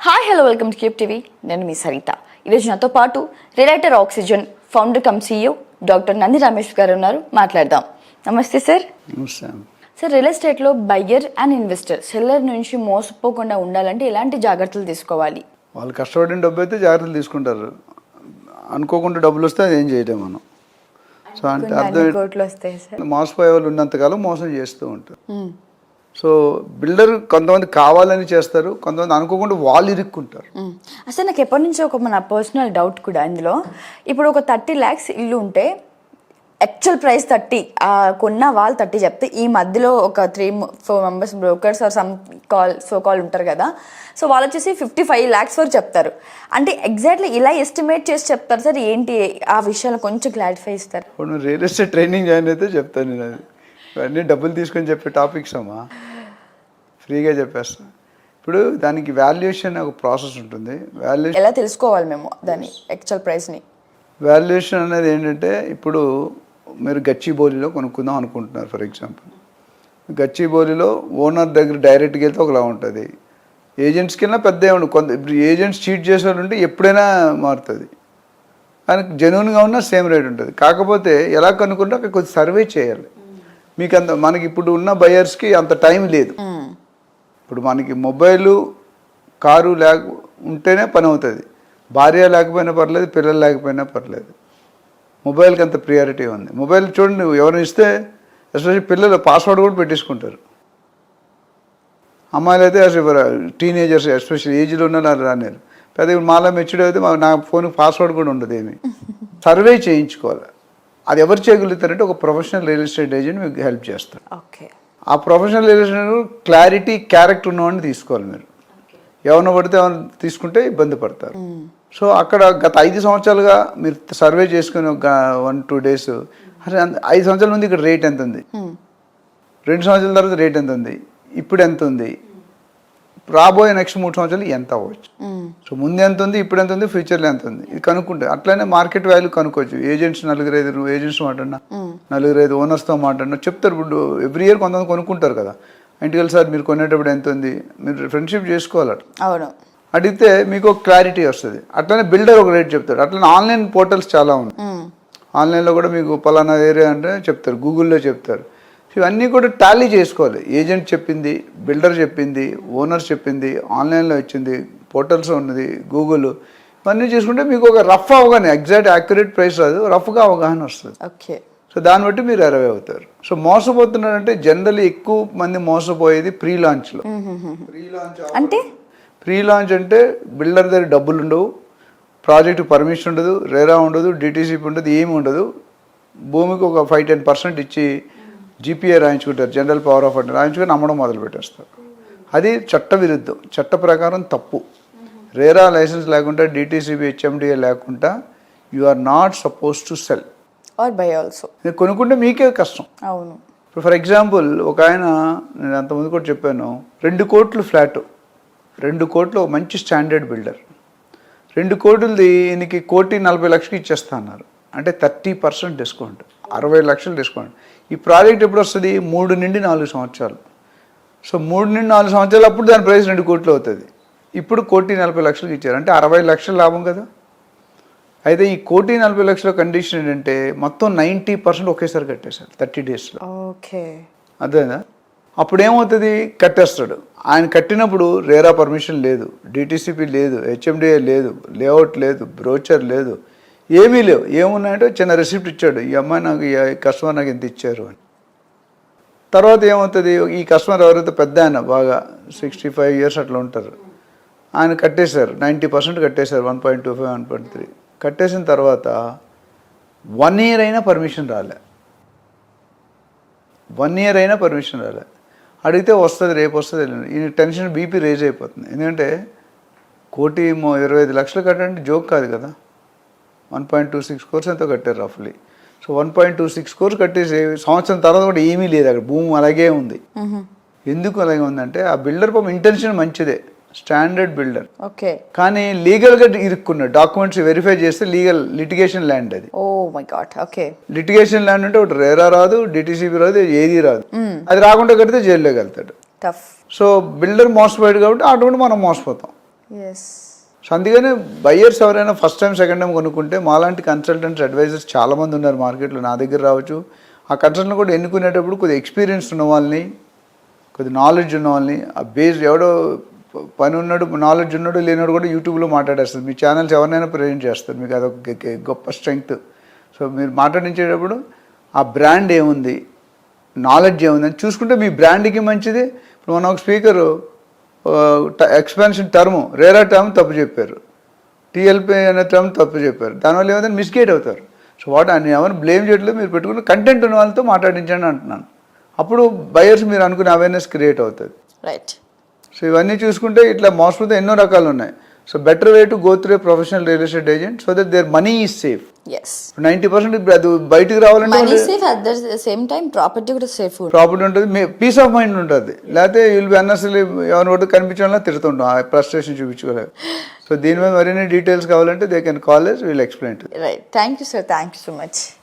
Hi hello welcome to Cube TV నేను మీ సరిత. ఈరోజు నాతో పాటు realtor oxygen founder cum CEO doctor Nandi Ramesh గారు ఉన్నారు. మాట్లాడదాం. నమస్తే సార్. సార్ రియల్ ఎస్టేట్లో బయ్యర్ అండ్ ఇన్వెస్టర్ సెల్లర్ నుంచి మోసపోకుండా ఉండాలంటే ఎలాంటి జాగ్రత్తలు తీసుకోవాలి? వాళ్ళు కష్టపడిన డబ్బు అయితే జాగ్రత్తలు తీసుకుంటారు. అనుకోకుండా డబ్బులు వస్తే అది ఏం చేయలేం మనం. సో అంటే అర్థం మోసపోయే వాళ్ళు ఉన్నంతకాలం మోసం చేస్తూ ఉంటారు. సో బిల్డర్ కొంతమంది కావాలని చేస్తారు కొంతమంది అనుకోకుండా వాళ్ళు ఇరుక్కుంటారు. అసలు నాకు ఎప్పటి నుంచో ఒక మన పర్సనల్ డౌట్ కూడా ఇందులో. ఇప్పుడు ఒక థర్టీ ల్యాక్స్ ఇల్లు ఉంటే యాక్చువల్ ప్రైస్ థర్టీ కొన్న వాళ్ళు థర్టీ చెప్తే ఈ మధ్యలో ఒక three four members brokers or some call so call ఉంటారు కదా. సో వాళ్ళు వచ్చేసి ఫిఫ్టీ ఫైవ్ ల్యాక్స్ వరకు చెప్తారు. అంటే ఎగ్జాక్ట్లీ ఇలా ఎస్టిమేట్ చేసి చెప్తారు సార్ ఏంటి ఆ విషయాలు కొంచెం క్లారిఫై ఇస్తారు ఇప్పుడు రియల్ ఎస్టేట్ ట్రైనింగ్ జాయిన్ అయితే చెప్తాను నేను. అది ఇవన్నీ డబ్బులు తీసుకొని చెప్పే టాపిక్స్ అమ్మా. ఫ్రీగా చెప్పేస్తా. ఇప్పుడు దానికి వాల్యుయేషన్ ఒక ప్రాసెస్ ఉంటుంది. వాల్యుయేషన్ ఎలా తెలుసుకోవాలి మేము దాని యాక్చువల్ ప్రైస్ని వాల్యుయేషన్ అనేది ఏంటంటే ఇప్పుడు మీరు గచ్చిబౌలిలో కొనుక్కుందాం అనుకుంటున్నారు ఫర్ ఎగ్జాంపుల్ గచ్చిబౌలిలో ఓనర్ దగ్గర డైరెక్ట్గా వెళ్తే ఒకలా ఉంటుంది. ఏజెంట్స్కి వెళ్ళినా పెద్ద ఏమి కొంత ఇప్పుడు ఏజెంట్స్ చీట్ చేసేవాళ్ళు ఉంటే ఎప్పుడైనా మారుతుంది. కానీ జెన్యున్గా ఉన్నా సేమ్ రేట్ ఉంటుంది. కాకపోతే ఎలా కనుక్కుంటే అక్కడ కొంచెం సర్వే చేయాలి. మీకు అంత మనకి ఇప్పుడు ఉన్న బయర్స్కి అంత టైం లేదు. ఇప్పుడు మనకి మొబైలు కారు లేక ఉంటేనే పని అవుతుంది. భార్య లేకపోయినా పర్లేదు పిల్లలు లేకపోయినా పర్లేదు. మొబైల్కి అంత ప్రియారిటీ ఉంది. మొబైల్ చూడండి ఎవరిని ఇస్తే ఎస్పెషల్లీ పిల్లలు పాస్వర్డ్ కూడా పెట్టేసుకుంటారు. అమ్మాయిలు అయితే అసలు టీనేజర్స్ ఎస్పెషల్ ఏజ్లో ఉన్న వాళ్ళు పెద్ద మాలా మెచ్యూర్డ్ అయితే మా- నా ఫోన్కి పాస్వర్డ్ కూడా ఉండదు ఏమి. సర్వే చేయించుకోవాలి. అది ఎవరు చేయగలుగుతారంటే ఒక ప్రొఫెషనల్ రియల్ ఎస్టేట్ ఏజెంట్ మీకు హెల్ప్ చేస్తారు. ఓకే. ఆ ప్రొఫెషనల్ రిలేషన్ క్లారిటీ క్యారెక్టర్ ఉన్నవాడిని తీసుకోవాలి మీరు. ఎవరిని పడితే ఎవరిని తీసుకుంటే ఇబ్బంది పడతారు. సో అక్కడ గత ఐదు సంవత్సరాలుగా మీరు సర్వే చేసుకుని ఒక వన్ టూ డేస్ అరే అంత- ఐదు సంవత్సరాల ముందు ఇక్కడ రేట్ ఎంత ఉంది? రెండు సంవత్సరాల తర్వాత రేట్ ఎంత ఉంది? ఇప్పుడు ఎంత ఉంది? రాబోయే నెక్స్ట్ మూడు సంవత్సరాలు ఎంత అవ్వచ్చు? సో ముందు ఎంత ఉంది? ఇప్పుడు ఎంత ఉంది? ఫ్యూచర్లో ఎంత ఉంది? ఇది కనుక్కుంటే అట్లనే మార్కెట్ వాల్యూ కనుక్కోవచ్చు. ఏజెంట్స్ నలుగురు ఐదు ఏజెంట్స్ మాట్లాడినా. నలుగురు ఐదు ఓనర్స్తో మాట్లాడినా చెప్తారు. ఇప్పుడు ఎవ్రీ ఇయర్ కొంతమంది కొనుక్కుంటారు కదా. ఇంటికి వెళ్ళి సార్ మీరు కొనేటప్పుడు ఎంత ఉంది? మీరు ఫ్రెండ్షిప్ చేసుకోవాలట. అవును. అడిగితే మీకు ఒక క్లారిటీ వస్తుంది. అట్లనే బిల్డర్ ఒక రేట్ చెప్తాడు. అట్లనే ఆన్లైన్ పోర్టల్స్ చాలా ఉన్నాయి. ఆన్లైన్లో కూడా మీకు పలానా ఏరియా అంటే చెప్తారు. గూగుల్లో చెప్తారు. ఇవన్నీ కూడా టాలీ చేసుకోవాలి. ఏజెంట్ చెప్పింది బిల్డర్ చెప్పింది ఓనర్ చెప్పింది ఆన్లైన్లో వచ్చింది పోర్టల్స్ ఉన్నది గూగుల్. ఇవన్నీ చేసుకుంటే మీకు ఒక రఫ్ అవగానే ఎగ్జాక్ట్ యాక్యురేట్ ప్రైస్ రాదు. రఫ్గా అవగాహన వస్తుంది. ఓకే. సో దాన్ని బట్టి మీరు అరవై అవుతారు. సో మోసపోతున్నారంటే జనరల్లీ ఎక్కువ మంది మోసపోయేది ప్రీ లాంచ్లో ప్రీ లాంచ్ అంటే? ప్రీ లాంచ్ అంటే బిల్డర్ దగ్గర డబ్బులు ఉండవు. ప్రాజెక్ట్ పర్మిషన్ ఉండదు. రేరా ఉండదు. డిటీసీపీ ఉండదు. ఏమి ఉండదు. భూమికి ఒక ఫైవ్ టెన్ పర్సెంట్ ఇచ్చి జీపీఏ రాయించుకుంటారు. జనరల్ పవర్ ఆఫ్ అటర్నీ రాయించుకొని అమ్మడం మొదలు పెట్టేస్తారు. అది చట్ట విరుద్ధం చట్ట ప్రకారం తప్పు. రేరా లైసెన్స్ లేకుండా డిటీసీబీ హెచ్ఎండిఏ లేకుండా you are not suppose to sell or buy also కొనుక్కుంటే మీకే కష్టం. అవును. ఇప్పుడు ఫర్ ఎగ్జాంపుల్ ఒక ఆయన నేను అంతకుముందు కూడా చెప్పాను రెండు కోట్లు ఫ్లాట్ రెండు కోట్లు మంచి స్టాండర్డ్ బిల్డర్ రెండు కోట్లది ఈయనకి కోటి నలభై లక్షలకి ఇచ్చేస్తా అన్నారు. అంటే థర్టీ పర్సెంట్ డిస్కౌంట్ అరవై లక్షలు డిస్కౌంట్ ఈ ప్రాజెక్ట్ ఎప్పుడు వస్తుంది? మూడు నుండి నాలుగు సంవత్సరాలు. సో మూడు నుండి నాలుగు సంవత్సరాలు అప్పుడు దాని ప్రైస్ రెండు కోట్లు అవుతుంది. ఇప్పుడు కోటి నలభై లక్షలకి ఇచ్చారు. అంటే అరవై లక్షల లాభం కదా? అయితే ఈ కోటి నలభై లక్షల కండిషన్ ఏంటంటే మొత్తం నైంటీ పర్సెంట్ ఒకేసారి కట్టేశారు థర్టీ డేస్లో ఓకే. అదేనా అప్పుడు ఏమవుతుంది కట్టేస్తాడు. ఆయన కట్టినప్పుడు రేరా పర్మిషన్ లేదు డిటీసీపీ లేదు హెచ్ఎండిఏ లేదు లేఅవుట్ లేదు బ్రోచర్ లేదు ఏమీ లేవు. ఏమున్నాయంటే చిన్న రెసిప్ట్ ఇచ్చాడు. ఈ అమ్మాయి నాకు ఈ కస్టమర్ నాకు ఇంత ఇచ్చారు? అని. తర్వాత ఏమవుతుంది? ఈ కస్టమర్ ఎవరైతే పెద్ద ఆయన బాగా సిక్స్టీ ఫైవ్ ఇయర్స్ అట్లా ఉంటారు ఆయన కట్టేశారు నైంటీ పర్సెంట్ కట్టేశారు one point two five one point three కట్టేసిన తర్వాత వన్ ఇయర్ అయినా పర్మిషన్ రాలే. వన్ ఇయర్ అయినా పర్మిషన్ రాలే. అడిగితే వస్తుంది రేపు వస్తుంది. ఈ టెన్షన్ బీపీ రేజ్ అయిపోతుంది. ఎందుకంటే కోటి ఇరవై ఐదు లక్షలు కట్టండి జోక్ కాదు కదా. One point two six crores ఎంతో కట్టారు రఫ్లీ so one point two six crores కట్టేసి సంవత్సరం తర్వాత కూడా ఏమీ లేదు అక్కడ. భూమి అలాగే ఉంది. ఎందుకు అలాగే ఉందంటే ఆ బిల్డర్ పాపం ఇంటెన్షన్ మంచిదే. Standard builder. ఓకే. కానీ లీగల్గా ఇరుక్కున్నాడు డాక్యుమెంట్స్ వెరిఫై చేస్తే లీగల్ లిటిగేషన్ ల్యాండ్ అది. ఓ my god okay. Litigation land అంటే ఒకటి రేరా రాదు డిటీసీబీ రాదు ఏది రాదు. అది రాకుండా కడితే జైల్లోకి వెళ్తాడు. టఫ్. సో బిల్డర్ మోసపోయాడు కాబట్టి అటువంటి మనం మోసపోతాం. సో అందుకనే బయ్యర్స్ ఎవరైనా ఫస్ట్ టైం సెకండ్ టైం కొనుక్కుంటే మాలాంటి కన్సల్టెంట్స్ అడ్వైజర్స్ చాలామంది ఉన్నారు మార్కెట్లో నా దగ్గర రావచ్చు. ఆ కన్సల్టెంట్ కూడా ఎన్నుకునేటప్పుడు కొద్దిగా ఎక్స్పీరియన్స్ ఉన్న వాళ్ళని కొద్ది నాలెడ్జ్ ఉన్న వాళ్ళని ఆ బేస్ ఎవడో పని ఉన్నాడు నాలెడ్జ్ ఉన్నాడు లేనివాడు కూడా యూట్యూబ్లో మాట్లాడేస్తారు మీ ఛానల్స్ ఎవరినైనా ప్రజెంట్ చేస్తారు. మీకు అదొక గొప్ప స్ట్రెంగ్త్ సో మీరు మాట్లాడించేటప్పుడు ఆ బ్రాండ్ ఏముంది? నాలెడ్జ్ ఏముంది? అని చూసుకుంటే మీ బ్రాండ్కి మంచిది. ఇప్పుడు మన ఒక speaker expansion term RERA term తప్పు చెప్పారు. టీఎల్పీ అనే టర్మ్ తప్పు చెప్పారు. దానివల్ల ఏమైనా మిస్గైడ్ అవుతారు. సో వాట్ అని ఎవరు బ్లేమ్ చేయట్లేదు. మీరు పెట్టుకున్న కంటెంట్ ఉన్న వాళ్ళతో మాట్లాడించండి అంటున్నాను. అప్పుడు బయర్స్ మీరు అనుకునే అవేర్నెస్ క్రియేట్ అవుతుంది. రైట్ సో ఇవన్నీ చూసుకుంటే ఇట్లా మోసపోతే ఎన్నో రకాలు ఉన్నాయి so better way to go through professional real estate agent so that their money is safe yes ninety percent అది బయటికి రావాలంటే money safe at the same time property కూడా సేఫ్ ప్రాపర్టీ ఉంటుంది పీస్ ఆఫ్ మైండ్ ఉంటుంది. లేకపోతే will be అన్నసలు ఎవరిని ఒకటి కనిపించడంలో తిడుతుంటాం. ఆ ఫ్రస్ట్రేషన్ చూపించుకోలేదు సో దీని మీద మరిన్ని డీటెయిల్స్ కావాలంటే they can college we'll explain to right thank you sir thank you so much